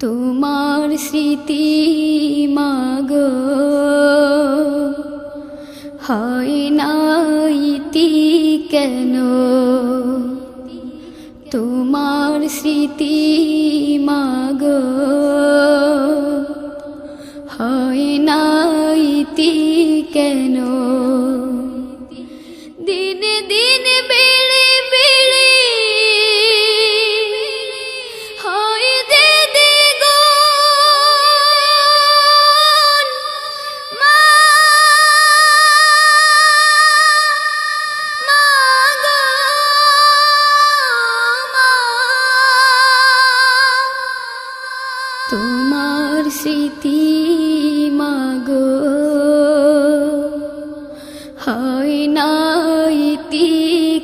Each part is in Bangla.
তোমার স্মৃতি মাগো। হয় না ইতি কেন? তোমার স্মৃতি মাগো। হয় না ইতি কেন? স্মৃতি মাগো। হয় না ইতি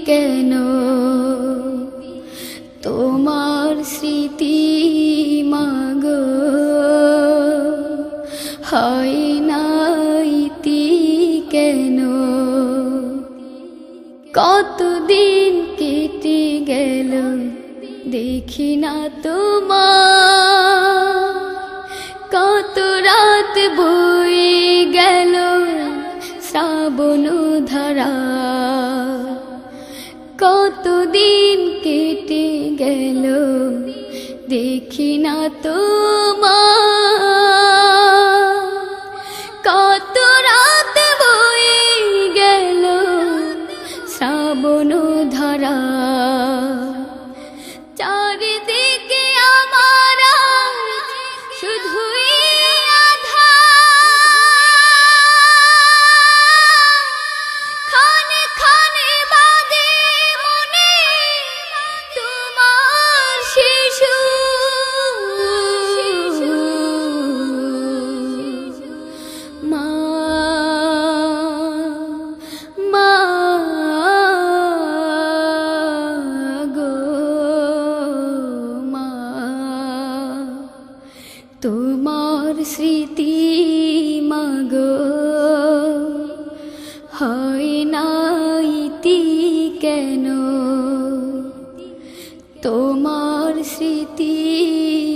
কেন? তোমার স্মৃতি মাগো। হয় না ইতি কেন? কতদিন কেটে গেল, দেখি না তোমার কত রাত বয়ে গেল শ্রাবণ ধারা। কতদিন কেটে গেল দেখি না তোমার। কত রাত বয়ে গেল শ্রাবণ ধারা।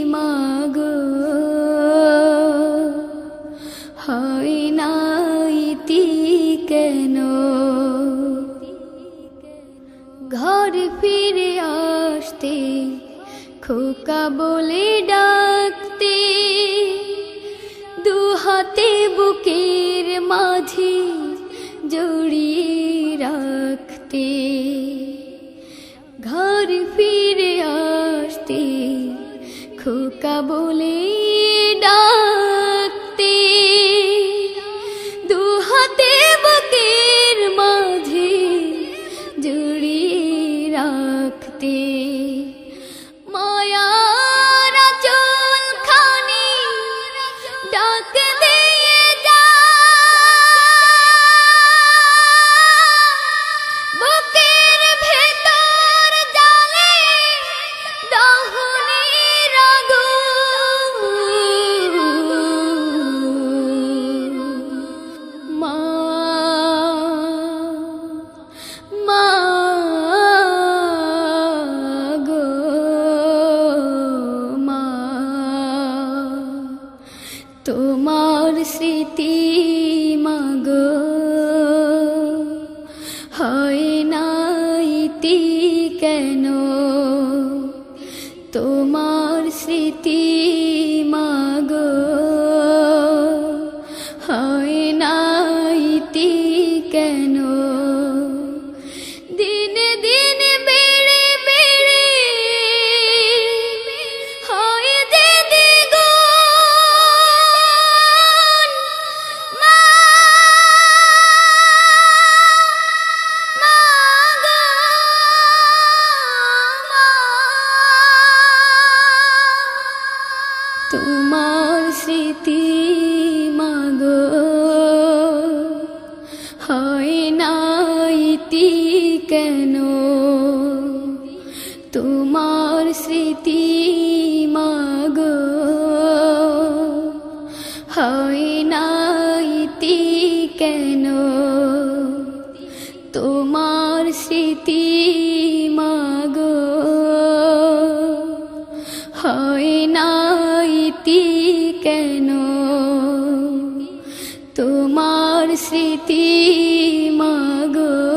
মাগো। হয় না ইতি কেন? ঘর ফিরে আসতে খোকা বলে ডাকতে দু হাতে বুকের মাঝে জড়িয়ে রাখতে। ঘর ফিরে আসতে খোকা বলে ডাকতে দুহাতে বুকের মাঝে জুড়িয়ে রাখতে। তোমার স্মৃতি মাগো। হয় না ইতি কেন? তোমার স্মৃতি মাগো। হয় না ইতি কেন? তোমার স্মৃতি কেন? তোমার স্মৃতি মাগো।